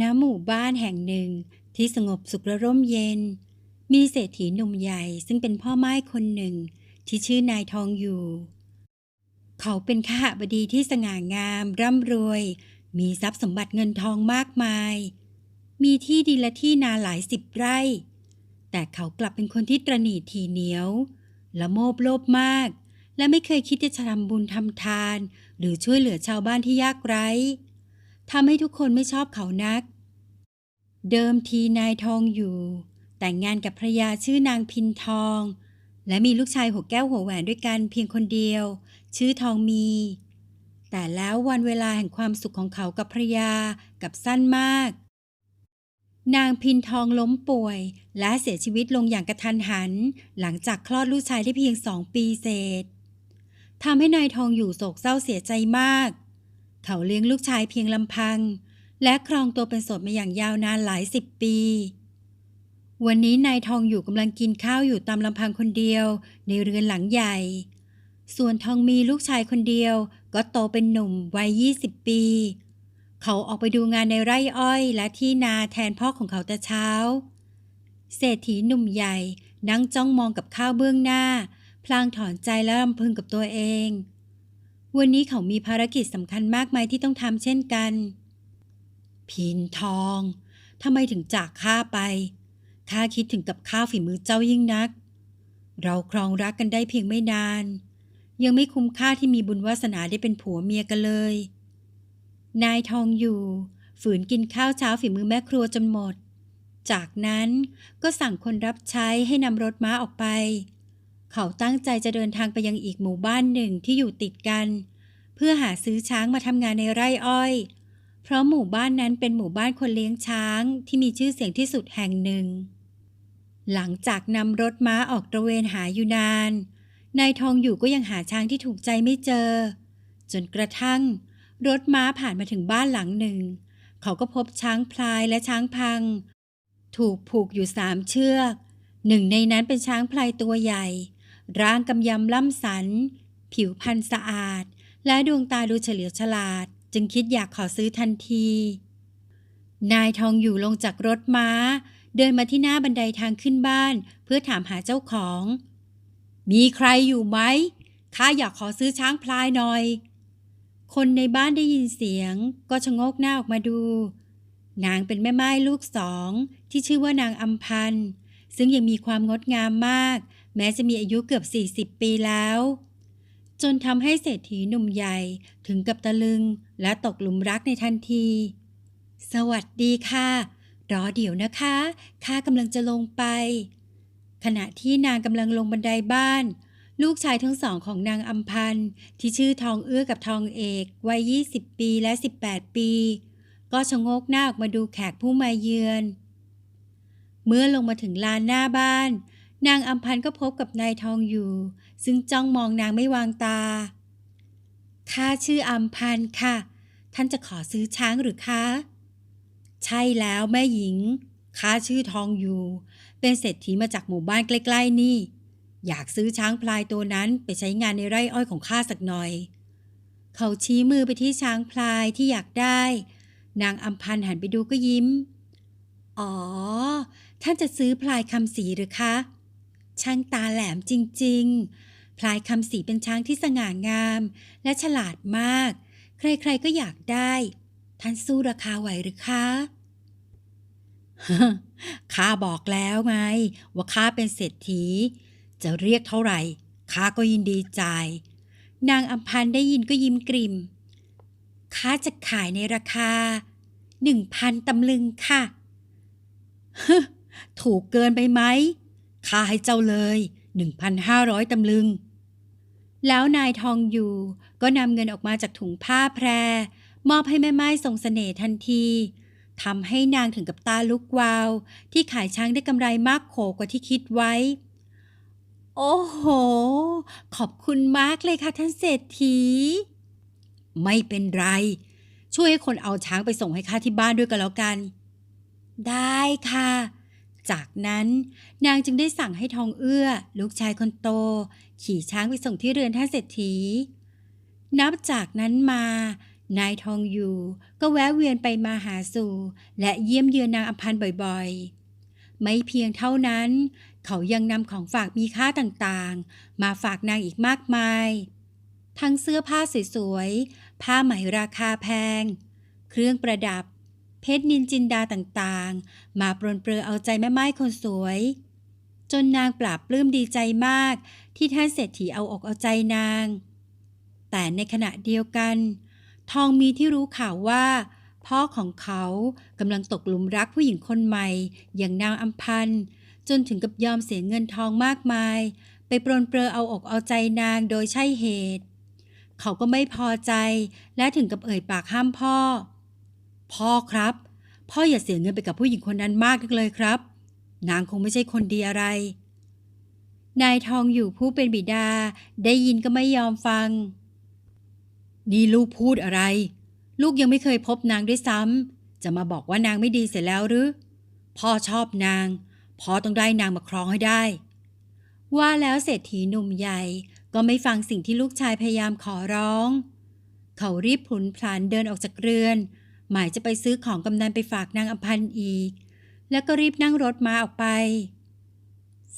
ณหมู่บ้านแห่งหนึ่งที่สงบสุขและร่มเย็น มีเศรษฐีหนุ่มใหญ่ซึ่งเป็นพ่อไม้คนหนึ่งที่ชื่อนายทองอยู่ เขาเป็นข้าบดีที่สง่างาม ร่ำรวย มีทรัพย์สมบัติเงินทองมากมาย มีที่ดินและที่นาหลายสิบไร่ แต่เขากลับเป็นคนที่ตระหนี่ทีเหนียว ละโมบโลภมาก และไม่เคยคิดจะทำบุญทำทาน หรือช่วยเหลือชาวบ้านที่ยากไร้ ทำให้ทุกคนไม่ชอบเขานัก เดิมทีนายทองอยู่ แต่งงานกับภรยาชื่อนางพินทอง และมีลูกชายหัวแก้วหัวแหวนด้วยกันเพียงคนเดียว ชื่อทองมี แต่แล้ววันเวลาแห่งความสุขของเขากับภรยากับสั้นมาก นางพินทองล้มป่วย และเสียชีวิตลงอย่างกระทันหัน หลังจากคลอดลูกชายได้เพียงสองปีเศษทำให้นายทองอยู่โศกเศร้าเสียใจมาก เขาเลี้ยงลูกชายเพียงลำพัง และครองตัวเป็นโสดมาอย่างยาวนานหลายสิบปี วันนี้นายทองอยู่กำลังกินข้าวอยู่ตามลำพังคนเดียว ในเรือนหลังใหญ่ ส่วนทองมีลูกชายคนเดียว ก็โตเป็นหนุ่มวัยยี่สิบปี เขาออกไปดูงานในไร่อ้อยและที่นาแทนพ่อของเขาแต่เช้า เศรษฐีหนุ่มใหญ่นั่งจ้องมองกับข้าวเบื้องหน้า พลางถอนใจและรำพึงกับตัวเอง วันนี้เขามีภารกิจสำคัญมากมายที่ต้องทำเช่นกัน พินทองทำไมถึงจากข้าไปข้าคิดถึงกับข้าวฝีมือเจ้ายิ่งนัก เราครองรักกันได้เพียงไม่นาน ยังไม่คุ้มค่าที่มีบุญวาสนาได้เป็นผัวเมียกันเลย นายทองอยู่ ฝืนกินข้าวเช้าฝีมือแม่ครัวจนหมด จากนั้นก็สั่งคนรับใช้ให้นำรถม้าออกไป เขาตั้งใจจะเดินทางไปยังอีกหมู่บ้านหนึ่งที่อยู่ติดกัน เพื่อหาซื้อช้างมาทำงานในไร่อ้อย เพราะหมู่บ้านนั้นเป็นหมู่บ้านคนเลี้ยงช้างที่มีชื่อเสียงที่สุดแห่งหนึ่ง หลังจากนำรถม้าออกตระเวนหาอยู่นาน นายทองอยู่ก็ยังหาช้างที่ถูกใจไม่เจอ จนกระทั่ง รถม้าผ่านมาถึงบ้านหลังหนึ่ง เขาก็พบช้างพลายและช้างพัง ถูกผูกอยู่สามเชือก หนึ่งในนั้นเป็นช้างพลายตัวใหญ่ ร่างกำยำล่ำสัน ผิวพรรณสะอาด และดวงตาดูเฉลียวฉลาด จึงคิดอยากขอซื้อทันที นายทองอยู่ลงจากรถม้า เดินมาที่หน้าบันไดทางขึ้นบ้าน เพื่อถามหาเจ้าของ มีใครอยู่ไหมข้าอยากขอซื้อช้างพลายหน่อย คนในบ้านได้ยินเสียง ก็ชะงกหน้าออกมาดู นางเป็นแม่ไม้ลูกสอง ที่ชื่อว่านางอัมพันธ์ซึ่งยังมีความงดงามมาก แม้จะมีอายุเกือบ 40 ปีแล้ว จนทำให้เศรษฐีหนุ่มใหญ่ถึงกับตะลึงและตกหลุมรักในทันที สวัสดีค่ะ รอเดี๋ยวนะคะข้ากำลังจะลงไป ขณะที่นางกำลังลงบันไดบ้าน ลูกชายทั้งสองของนางอัมพันธ์ที่ชื่อทองเอื้อกับทองเอกวัย 20 ปีและ 18 ปี ก็ชะโงกหน้าออกมาดูแขกผู้มาเยือนเมื่อลงมาถึงลานหน้าบ้าน นางอัมพันธ์ก็พบกับนายทองอยู่ ซึ่งจ้องมองนางไม่วางตา ข้าชื่ออัมพันธ์ค่ะ ท่านจะขอซื้อช้างหรือคะ ใช่แล้วแม่หญิง ข้าชื่อทองอยู่ เป็นเศรษฐีมาจากหมู่บ้านใกล้ ๆ นี่ อยากซื้อช้างพลายตัวนั้นไปใช้งานในไร่อ้อยของข้าสักหน่อย เขาชี้มือไปที่ช้างพลายที่อยากได้ นางอัมพันธ์หันไปดูก็ยิ้ม อ๋อ ท่านจะซื้อพลายคำสีหรือคะ ช่างตาแหลมจริง ๆ พลายคำสีเป็นช้างที่สง่างาม และฉลาดมาก ใครๆก็อยากได้ ท่านสู้ราคาไหวหรือคะข้าบอกแล้วไง ว่าข้าเป็นเศรษฐี จะเรียกเท่าไหร่ข้าก็ยินดีจ่าย นางอัมพันธ์ได้ยินก็ยิ้มกริมข้าจะขายในราคาหนึ่งพันตำลึงค่ะ ถูกเกินไปไหม ข้าให้เจ้าเลยหนึ่งพันห้าร้อยตำลึง แล้วนายทองอยู่ก็นำเงินออกมาจากถุงผ้าแพร มอบให้แม่ไม้ทรงเสน่ห์ทันทีทำให้นางถึงกับตาลุกวาว ที่ขายช้างได้กำไรมากโขกว่าที่คิดไว้ โอ้โห ขอบคุณมากเลยค่ะท่านเศรษฐี ไม่เป็นไร ช่วยให้คนเอาช้างไปส่งให้ข้าที่บ้านด้วยกันแล้วกัน ได้ค่ะ จากนั้นนางจึงได้สั่งให้ทองเอื้อ ลูกชายคนโต ขี่ช้างไปส่งที่เรือนท่านเศรษฐี นับจากนั้นมานายทองอยู่ก็แวะเวียนไปมาหาสู่ และเยี่ยมเยือนนางอัมพันบ่อยๆ ไม่เพียงเท่านั้น เขายังนำของฝากมีค่าต่างๆ มาฝากนางอีกมากมาย ทั้งเสื้อผ้าสวยๆ ผ้าไหมราคาแพง เครื่องประดับ เพชรนินจินดาต่างๆ มาปรนเปรือเอาใจแม่ไม้คนสวย จนนางปราบปลื้มดีใจมาก ที่ท่านเศรษฐีเอาอกเอาใจนาง แต่ในขณะเดียวกัน ทองมีที่รู้ข่าวว่า พ่อของเขากำลังตกหลุมรักผู้หญิงคนใหม่ อย่างนางอัมพันธ์จนถึงกับยอมเสียเงินทองมากมาย ไปปรนเปรอเอาอกเอาใจนางโดยใช่เหตุ เขาก็ไม่พอใจและถึงกับเอ่ยปากห้ามพ่อ พ่อครับ พ่ออย่าเสียเงินไปกับผู้หญิงคนนั้นมากนักเลยครับ นางคงไม่ใช่คนดีอะไร นายทองอยู่ผู้เป็นบิดาได้ยินก็ไม่ยอมฟัง นี่ลูกพูดอะไร ลูกยังไม่เคยพบนางด้วยซ้ำจะมาบอกว่านางไม่ดีเสร็จแล้วหรือ พ่อชอบนาง พ่อต้องได้นางมาครองให้ได้ ว่าแล้วเศรษฐีหนุ่มใหญ่ก็ไม่ฟังสิ่งที่ลูกชายพยายามขอร้อง เขารีบผุนพลันเดินออกจากเรือน หมายจะไปซื้อของกำนันไปฝากนางอัมพันธ์อีก แล้วก็รีบนั่งรถมาออกไป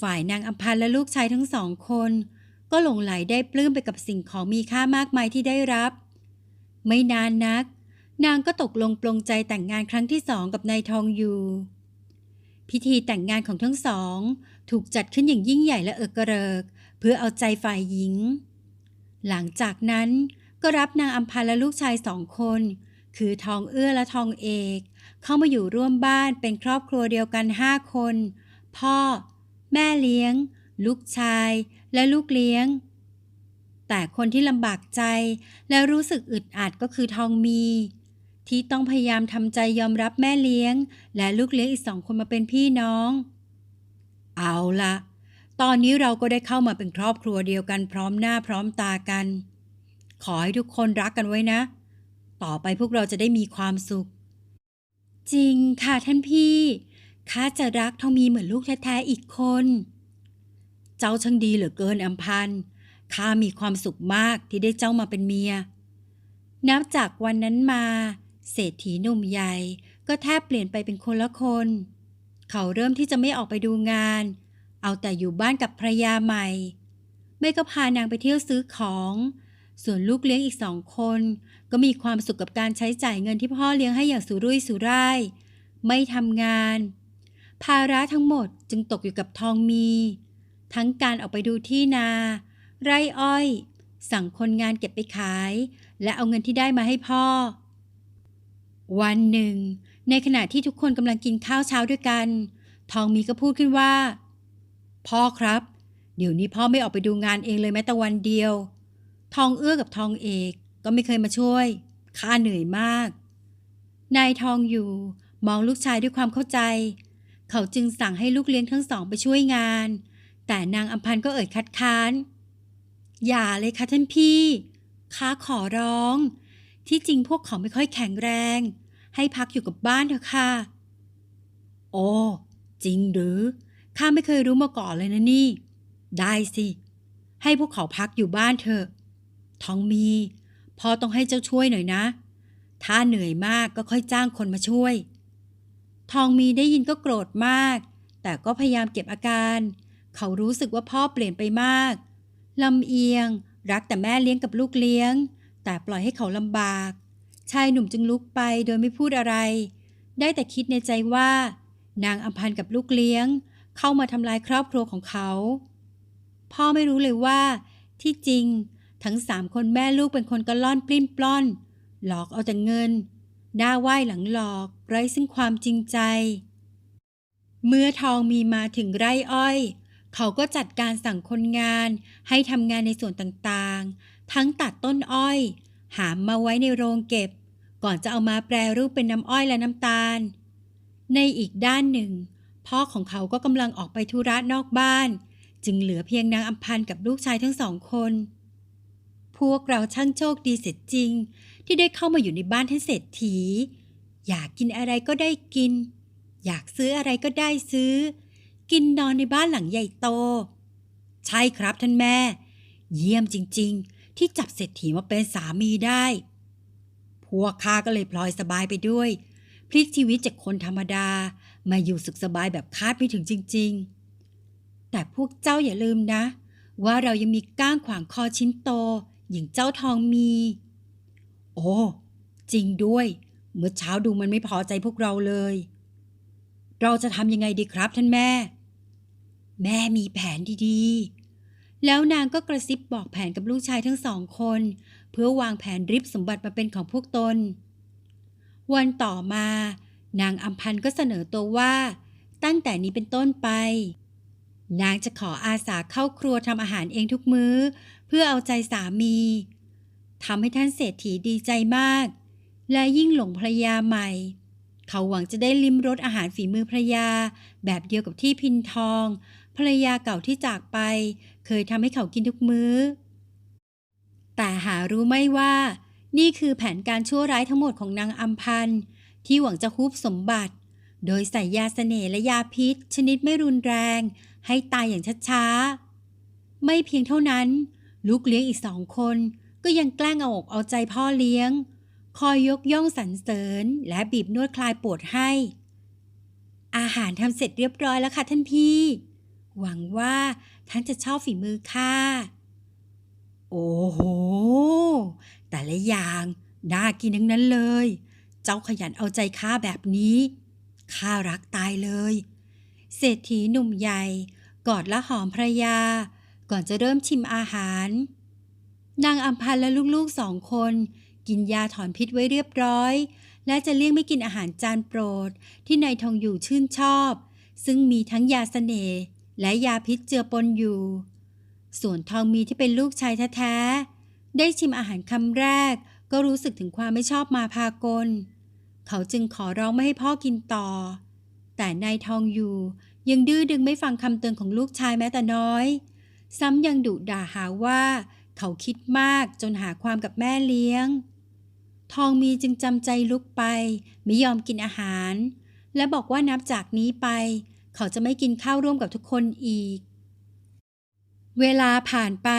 ฝ่ายนางอัมพันธ์และลูกชายทั้งสองคน ก็หลงไหลได้ปลื้มไปกับสิ่งของมีค่ามากมายที่ได้รับ ไม่นานนัก นางก็ตกลงปลงใจแต่งงานครั้งที่สองกับนายทองอยู่ พิธีแต่งงานของทั้งสอง ถูกจัดขึ้นอย่างยิ่งใหญ่และเอิกระเริก เพื่อเอาใจฝ่ายหญิง หลังจากนั้นก็รับนางอัมพันธ์และลูกชายสองคน คือทองเอื้อและทองเอก เข้ามาอยู่ร่วมบ้านเป็นครอบครัวเดียวกันห้าคน พ่อ แม่เลี้ยง ลูกชาย และลูกเลี้ยง แต่คนที่ลำบากใจและรู้สึกอึดอัดก็คือทองมี ที่ต้องพยายามทำใจยอมรับแม่เลี้ยง และลูกเลี้ยงอีกสองคนมาเป็นพี่น้อง เอาละตอนนี้เราก็ได้เข้ามาเป็นครอบครัวเดียวกันพร้อมหน้าพร้อมตากัน ขอให้ทุกคนรักกันไว้นะ ต่อไปพวกเราจะได้มีความสุข จริงค่ะท่านพี่ข้าจะรักทองมีเหมือนลูกแท้ๆอีกคน เจ้าช่างดีเหลือเกินอัมพันธ์ข้ามีความสุขมากที่ได้เจ้ามาเป็นเมีย นับจากวันนั้นมา เศรษฐีหนุ่มใหญ่ก็แทบเปลี่ยนไปเป็นคนละคน เขาเริ่มที่จะไม่ออกไปดูงาน เอาแต่อยู่บ้านกับภรรยาใหม่ ไม่ก็พานางไปเที่ยวซื้อของ ส่วนลูกเลี้ยงอีกสองคน ก็มีความสุขกับการใช้จ่ายเงินที่พ่อเลี้ยงให้อย่างสุรุ่ยสุร่าย ไม่ทำงาน ภาระทั้งหมดจึงตกอยู่กับทองมี ทั้งการออกไปดูที่นา ไร่อ้อย สั่งคนงานเก็บไปขาย และเอาเงินที่ได้มาให้พ่อ วันหนึ่ง ในขณะที่ทุกคนกำลังกินข้าวเช้าด้วยกัน ทองมีก็พูดขึ้นว่า พ่อครับ เดี๋ยวนี้พ่อไม่ออกไปดูงานเองเลยแม้แต่วันเดียว ทองเอื้อกับทองเอกก็ไม่เคยมาช่วยข้าเหนื่อยมาก นายทองอยู่มองลูกชายด้วยความเข้าใจ เขาจึงสั่งให้ลูกเลี้ยงทั้งสองไปช่วยงาน แต่นางอัมพันธ์ก็เอ่ยคัดค้าน อย่าเลยค่ะท่านพี่ข้าขอร้อง ที่จริงพวกเขาไม่ค่อยแข็งแรง ให้พักอยู่กับบ้านเถอะค่ะ โอ้ จริงหรือ ข้าไม่เคยรู้มาก่อนเลยนะนี่ ได้สิ ให้พวกเขาพักอยู่บ้านเถอะ ทองมีพอต้องให้เจ้าช่วยหน่อยนะ ถ้าเหนื่อยมากก็ค่อยจ้างคนมาช่วย ทองมีได้ยินก็โกรธมาก แต่ก็พยายามเก็บอาการ เขารู้สึกว่าพ่อเปลี่ยนไปมากลำเอียง รักแต่แม่เลี้ยงกับลูกเลี้ยง แต่ปล่อยให้เขาลำบาก ชายหนุ่มจึงลุกไปโดยไม่พูดอะไร ได้แต่คิดในใจว่า นางอัมพันธ์กับลูกเลี้ยง เข้ามาทำลายครอบครัวของเขา พ่อไม่รู้เลยว่า ที่จริง ทั้งสามคนแม่ลูกเป็นคนกระล่อนปลิ้นปล้อน หลอกเอาแต่เงิน หน้าไหว้หลังหลอกไร้ซึ่งความจริงใจ เมื่อทองมีมาถึงไร่อ้อย เขาก็จัดการสั่งคนงาน ให้ทำงานในส่วนต่างๆ ทั้งตัดต้นอ้อย หามมาไว้ในโรงเก็บ ก่อนจะเอามาแปรรูปเป็นน้ำอ้อยและน้ำตาล ในอีกด้านหนึ่ง พ่อของเขาก็กำลังออกไปธุระนอกบ้าน จึงเหลือเพียงนางอัมพันธ์กับลูกชายทั้งสองคน พวกเราช่างโชคดีเสียจริง ที่ได้เข้ามาอยู่ในบ้านท่านเศรษฐี อยากกินอะไรก็ได้กิน อยากซื้ออะไรก็ได้ซื้อ กินนอนในบ้านหลังใหญ่โต ใช่ครับท่านแม่ เยี่ยมจริง ๆ ที่จับเศรษฐีมาเป็นสามีได้พพวกข้าก็เลยพลอยสบายไปด้วย พลิกชีวิตจากคนธรรมดามาอยู่สุขสบายแบบคาดไม่ถึงจริง ๆ แต่พวกเจ้าอย่าลืมนะ ว่าเรายังมีก้างขวางคอชิ้นโต อย่างเจ้าทองมี โอ้จริงด้วย เมื่อเช้าดูมันไม่พอใจพวกเราเลย เราจะทำยังไงดีครับท่านแม่ แม่มีแผนดีๆ แล้วนางก็กระซิบบอกแผนกับลูกชายทั้งสองคน เพื่อวางแผนริบสมบัติมาเป็นของพวกตน วันต่อมา นางอัมพันธ์ก็เสนอตัวว่า ตั้งแต่นี้เป็นต้นไป นางจะขออาสาเข้าครัวทำอาหารเองทุกมื้อ เพื่อเอาใจสามีทำให้ท่านเศรษฐีดีใจมาก และยิ่งหลงภรรยาใหม่ เขาหวังจะได้ลิ้มรสอาหารฝีมือภรรยา แบบเดียวกับที่พินทอง ภรรยาเก่าที่จากไป เคยทำให้เขากินทุกมื้อ แต่หารู้ไม่ว่า นี่คือแผนการชั่วร้ายทั้งหมดของนางอัมพันธ์ที่หวังจะฮุบสมบัติ โดยใส่ยาเสน่ห์และยาพิษ ชนิดไม่รุนแรง ให้ตายอย่างช้าๆไม่เพียงเท่านั้น ลูกเลี้ยงอีกสองคน ก็ยังแกล้งเอาอกเอาใจพ่อเลี้ยง คอยยกย่องสรรเสริญ และบีบนวดคลายปวดให้ อาหารทำเสร็จเรียบร้อยแล้วค่ะท่านพี่ หวังว่าท่านจะชอบฝีมือข้าโอ้โห แต่ละอย่าง น่ากินทั้งนั้นเลย เจ้าขยันเอาใจข้าแบบนี้ข้ารักตายเลย เศรษฐีหนุ่มใหญ่กอดและหอมภรรยา ก่อนจะเริ่มชิมอาหาร นางอัมพันธ์และลูกๆสองคน กินยาถอนพิษไว้เรียบร้อย และจะเลี่ยงไม่กินอาหารจานโปรด ที่นายทองอยู่ชื่นชอบ ซึ่งมีทั้งยาเสน่ห์และยาพิษเจือปนอยู่ ส่วนทองมีที่เป็นลูกชายแท้ๆได้ชิมอาหารคำแรก ก็รู้สึกถึงความไม่ชอบมาพากล เขาจึงขอร้องไม่ให้พ่อกินต่อ แต่นายทองอยู่ยังดื้อดึงไม่ฟังคำเตือนของลูกชายแม้แต่น้อย ซ้ำยังดุด่าหาว่า เขาคิดมากจนหาความกับแม่เลี้ยง ทองมีจึงจำใจลุกไป ไม่ยอมกินอาหาร และบอกว่านับจากนี้ไป เขาจะไม่กินข้าวร่วมกับทุกคนอีก เวลาผ่านไป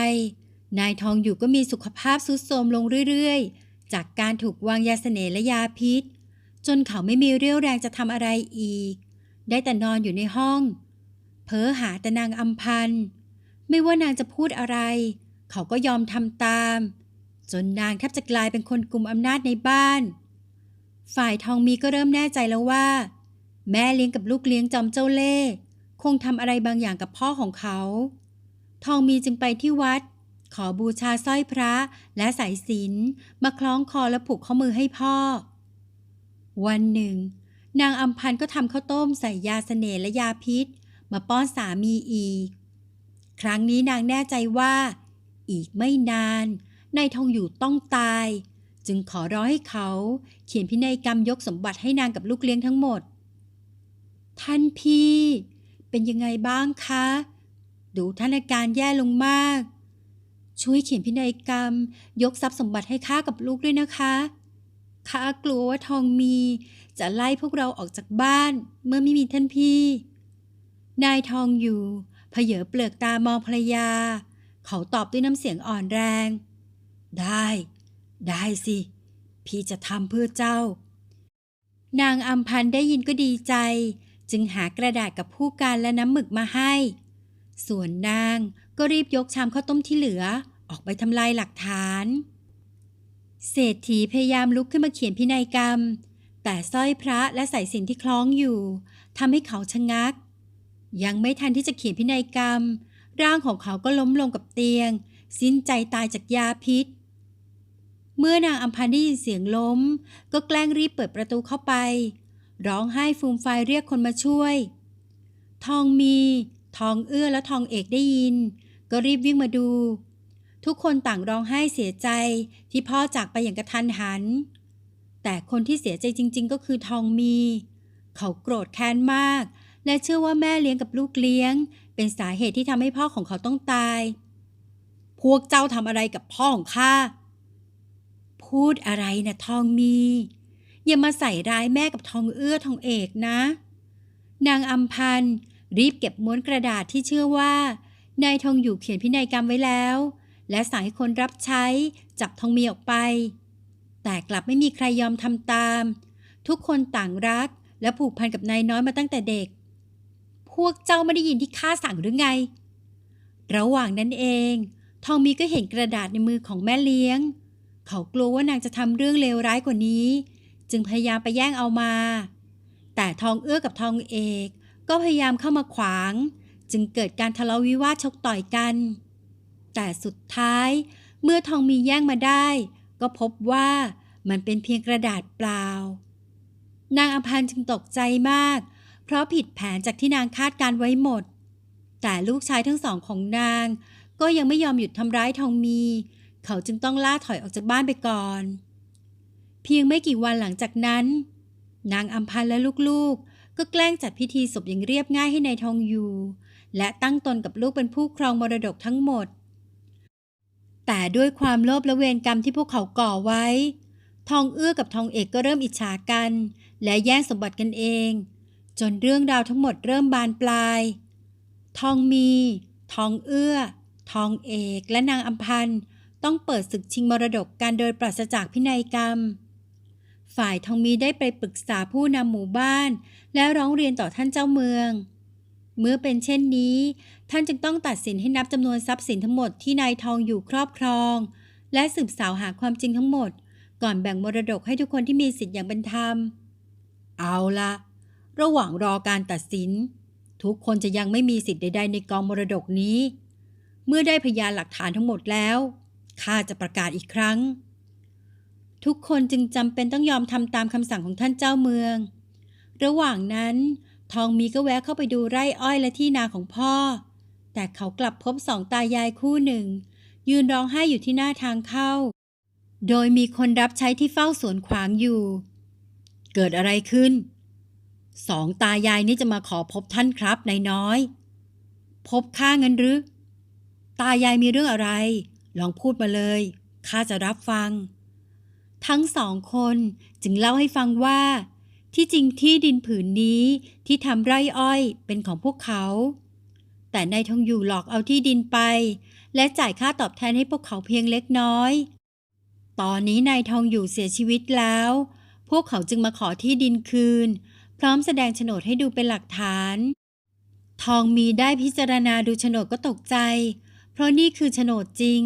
นายทองอยู่ก็มีสุขภาพทรุดโทรมลงเรื่อยๆ จากการถูกวางยาเสน่ห์และยาพิษ จนเขาไม่มีเรี่ยวแรงจะทำอะไรอีก ได้แต่นอนอยู่ในห้อง เพ้อหาแต่นางอัมพันธ์ ไม่ว่านางจะพูดอะไร เขาก็ยอมทำตาม จนนางแทบจะกลายเป็นคนกลุ่มอำนาจในบ้าน ฝ่ายทองมีก็เริ่มแน่ใจแล้วว่า แม่เลี้ยงกับลูกเลี้ยงจอมเจ้าเล่ห์คงทำอะไรบางอย่างกับพ่อของเขา ทองมีจึงไปที่วัด ขอบูชาสร้อยพระและสายสิญมาคล้องคอและผูกข้อมือให้พ่อ วันหนึ่ง นางอัมพันธ์ก็ทำข้าวต้มใส่ยาเสน่ห์และยาพิษ มาป้อนสามีอีก ครั้งนี้นางแน่ใจว่า อีกไม่นานนายทองอยู่ต้องตาย จึงขอร้องให้เขาเขียนพินัยกรรมยกสมบัติให้นางกับลูกเลี้ยงทั้งหมด ท่านพี่ เป็นยังไงบ้างคะ ดูท่านอาการแย่ลงมาก ช่วยเขียนพินัยกรรม ยกทรัพย์สมบัติให้ข้ากับลูกด้วยนะคะข้ากลัวว่าทองมีจะไล่พวกเราออกจากบ้านเมื่อไม่มีท่านพี่ นายทองอยู่ เพเยอเปลือกตามองภรรยา เขาตอบด้วยน้ำเสียงอ่อนแรง ได้ ได้สิ พี่จะทำเพื่อเจ้า นางอัมพันธ์ได้ยินก็ดีใจ จึงหากระดาษกับผู้การและน้ำหมึกมาให้ ส่วนนางก็รีบยกชามข้าวต้มที่เหลือ ออกไปทำลายหลักฐาน เศรษฐีพยายามลุกขึ้นมาเขียนพินัยกรรม แต่สร้อยพระและสายสิญจนที่คล้องอยู่ทำให้เขาชะงัก ยังไม่ทันที่จะเขียนพินัยกรรม ร่างของเขาก็ล้มลงกับเตียง สิ้นใจตายจากยาพิษ เมื่อนางอัมพันได้ยินเสียงล้ม ก็แกล้งรีบเปิดประตูเข้าไป ร้องไห้ฟูมไฟเรียกคนมาช่วย ทองมี ทองเอื้อและทองเอกได้ยิน ก็รีบวิ่งมาดู ทุกคนต่างร้องไห้เสียใจที่พ่อจากไปอย่างกระทันหัน แต่คนที่เสียใจจริง ๆ ก็คือทองมี เขาโกรธแค้นมาก และเชื่อว่าแม่เลี้ยงกับลูกเลี้ยง เป็นสาเหตุที่ทำให้พ่อของเขาต้องตาย พวกเจ้าทำอะไรกับพ่อของข้า พูดอะไรนะทองมี อย่ามาใส่ร้ายแม่กับทองเอื้อทองเอกนะ นางอัมพันรีบเก็บม้วนกระดาษที่เชื่อว่า นายทองอยู่เขียนพินัยกรรมไว้แล้ว และสั่งให้คนรับใช้จับทองมีออกไป แต่กลับไม่มีใครยอมทำตาม ทุกคนต่างรักและผูกพันกับนายน้อยมาตั้งแต่เด็ก พวกเจ้าไม่ได้ยินที่ข้าสั่งหรือไง ระหว่างนั้นเอง ทองมีก็เห็นกระดาษในมือของแม่เลี้ยง เขากลัวว่านางจะทำเรื่องเลวร้ายกว่านี้ จึงพยายามไปแย่งเอามา แต่ทองเอื้อกับทองเอกก็พยายามเข้ามาขวาง จึงเกิดการทะเลาะวิวาทชกต่อยกัน แต่สุดท้าย เมื่อทองมีแย่งมาได้ ก็พบว่ามันเป็นเพียงกระดาษเปล่า นางอภันจึงตกใจมาก เพราะผิดแผนจากที่นางคาดการไว้หมด แต่ลูกชายทั้งสองของนาง ก็ยังไม่ยอมหยุดทำร้ายทองมี เขาจึงต้องล่าถอยออกจากบ้านไปก่อน เพียงไม่กี่วันหลังจากนั้น นางอัมพันและลูกๆ ก็แกล้งจัดพิธีศพอย่างเรียบง่ายให้ในายทองอยู่ และตั้งตนกับลูกเป็นผู้ครองมรดกทั้งหมด แต่ด้วยความโลภและเวรกรรมที่พวกเขาก่อไว้ ทองเอื้อกับทองเอกก็เริ่มอิจฉากัน และแย่งสมบัติกันเอง จนเรื่องราวทั้งหมดเริ่มบานปลาย ทองมี ทองเอื้อ ทองเอกและนางอัมพันธ์ต้องเปิดศึกชิงมรดกกันโดยปราศจากพินัยกรรม ฝ่ายทองมีได้ไปปรึกษาผู้นำหมู่บ้าน และร้องเรียนต่อท่านเจ้าเมือง เมื่อเป็นเช่นนี้ ท่านจึงต้องตัดสินให้นับจำนวนทรัพย์สินทั้งหมดที่นายทองอยู่ครอบครอง และสืบสาวหาความจริงทั้งหมด ก่อนแบ่งมรดกให้ทุกคนที่มีสิทธิ์อย่างเป็นธรรม เอาละ ระหว่างรอการตัดสิน ทุกคนจะยังไม่มีสิทธิ์ใดๆในกองมรดกนี้ เมื่อได้พยานหลักฐานทั้งหมดแล้วข้าจะประกาศอีกครั้ง ทุกคนจึงจำเป็นต้องยอมทำตามคำสั่งของท่านเจ้าเมือง ระหว่างนั้น ทองมีก็แวะเข้าไปดูไร่อ้อยและที่นาของพ่อ แต่เขากลับพบสองตายายคู่หนึ่ง ยืนร้องไห้อยู่ที่หน้าทางเข้า โดยมีคนรับใช้ที่เฝ้าสวนขวางอยู่ เกิดอะไรขึ้น สองตายายนี่จะมาขอพบท่านครับนายน้อย พบข้าเงินหรือ ตายายมีเรื่องอะไร ลองพูดมาเลยข้าจะรับฟัง ทั้งสองคนจึงเล่าให้ฟังว่า ที่จริงที่ดินผืนนี้ที่ทำไร่อ้อยเป็นของพวกเขา แต่นายทองอยู่หลอกเอาที่ดินไป และจ่ายค่าตอบแทนให้พวกเขาเพียงเล็กน้อย ตอนนี้นายทองอยู่เสียชีวิตแล้ว พวกเขาจึงมาขอที่ดินคืน พร้อมแสดงโฉนดให้ดูเป็นหลักฐาน ทองมีได้พิจารณาดูโฉนดก็ตกใจ เพราะนี่คือโฉนดจริง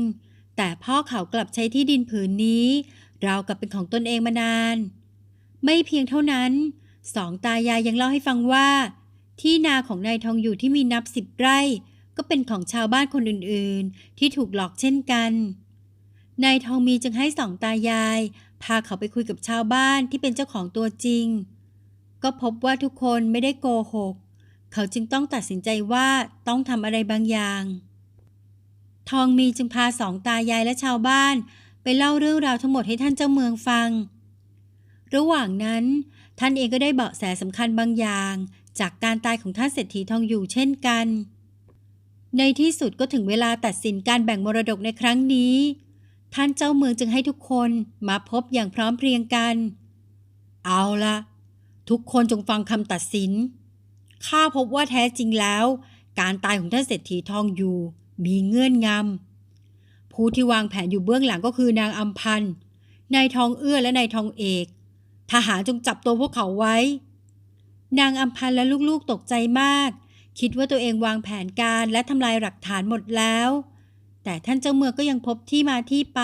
แต่พ่อเขากลับใช้ที่ดินผืนนี้ ราวกับเป็นของตนเองมานาน ไม่เพียงเท่านั้น สองตายายยังเล่าให้ฟังว่า ที่นาของนายทองอยู่ที่มีนับสิบไร่ ก็เป็นของชาวบ้านคนอื่นๆ ที่ถูกหลอกเช่นกันนายทองมีจึงให้สองตายาย พาเขาไปคุยกับชาวบ้านที่เป็นเจ้าของตัวจริง ก็พบว่าทุกคนไม่ได้โกหก เขาจึงต้องตัดสินใจว่าต้องทำอะไรบางอย่าง ทองมีจึงพาสองตายายและชาวบ้าน ไปเล่าเรื่องราวทั้งหมดให้ท่านเจ้าเมืองฟัง ระหว่างนั้น ท่านเองก็ได้เบาะแสสำคัญบางอย่าง จากการตายของท่านเศรษฐีทองอยู่เช่นกัน ในที่สุดก็ถึงเวลาตัดสินการแบ่งมรดกในครั้งนี้ ท่านเจ้าเมืองจึงให้ทุกคนมาพบอย่างพร้อมเพรียงกัน เอาละ ทุกคนจงฟังคำตัดสิน ข้าพบว่าแท้จริงแล้ว การตายของท่านเศรษฐีทองอยู่ มีเงื่อนงำ ผู้ที่วางแผนอยู่เบื้องหลังก็คือนางอัมพันธ์นายทองเอื้อและนายทองเอก ทหารจงจับตัวพวกเขาไว้ นางอัมพันธ์และลูกๆตกใจมาก คิดว่าตัวเองวางแผนการและทำลายหลักฐานหมดแล้ว แต่ท่านเจ้าเมืองก็ยังพบที่มาที่ไป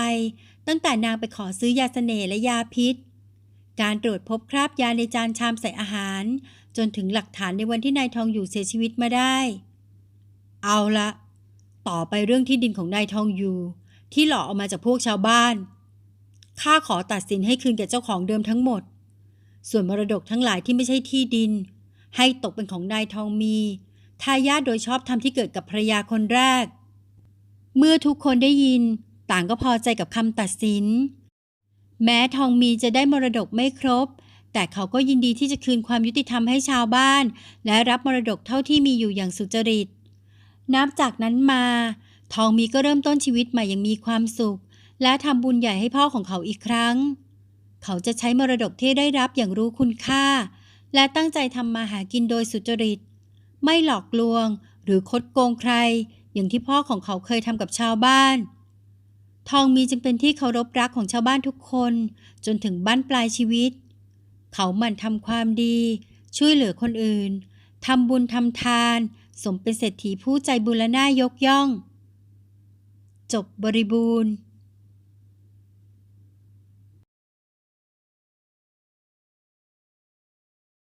ตั้งแต่นางไปขอซื้อยาเสน่ห์และยาพิษ การตรวจพบคราบยาในจานชามใส่อาหาร จนถึงหลักฐานในวันที่นายทองอยู่เสียชีวิตมาได้ เอาละ ต่อไปเรื่องที่ดินของนายทองอยู่ ที่หลอกเอามาจากพวกชาวบ้านข้าขอตัดสินให้คืนแก่เจ้าของเดิมทั้งหมด ส่วนมรดกทั้งหลายที่ไม่ใช่ที่ดิน ให้ตกเป็นของนายทองมีทายาทโดยชอบธรรมที่เกิดกับภรรยาคนแรก เมื่อทุกคนได้ยิน ต่างก็พอใจกับคำตัดสิน แม้ทองมีจะได้มรดกไม่ครบ แต่เขาก็ยินดีที่จะคืนความยุติธรรมให้ชาวบ้าน และรับมรดกเท่าที่มีอยู่อย่างสุจริต นับจากนั้นมา ทองมีก็เริ่มต้นชีวิตใหม่อย่างมีความสุข และทำบุญใหญ่ให้พ่อของเขาอีกครั้ง เขาจะใช้มรดกที่ได้รับอย่างรู้คุณค่า และตั้งใจทำมาหากินโดยสุจริต ไม่หลอกลวงหรือคดโกงใคร อย่างที่พ่อของเขาเคยทำกับชาวบ้าน ทองมีจึงเป็นที่เคารพรักของชาวบ้านทุกคน จนถึงบ้านปลายชีวิต เขาหมั่นทำความดี ช่วยเหลือคนอื่นทำบุญทำทาน สมเป็นเศรษฐีผู้ใจบุญและน่ายกย่อง จบบริบูรณ์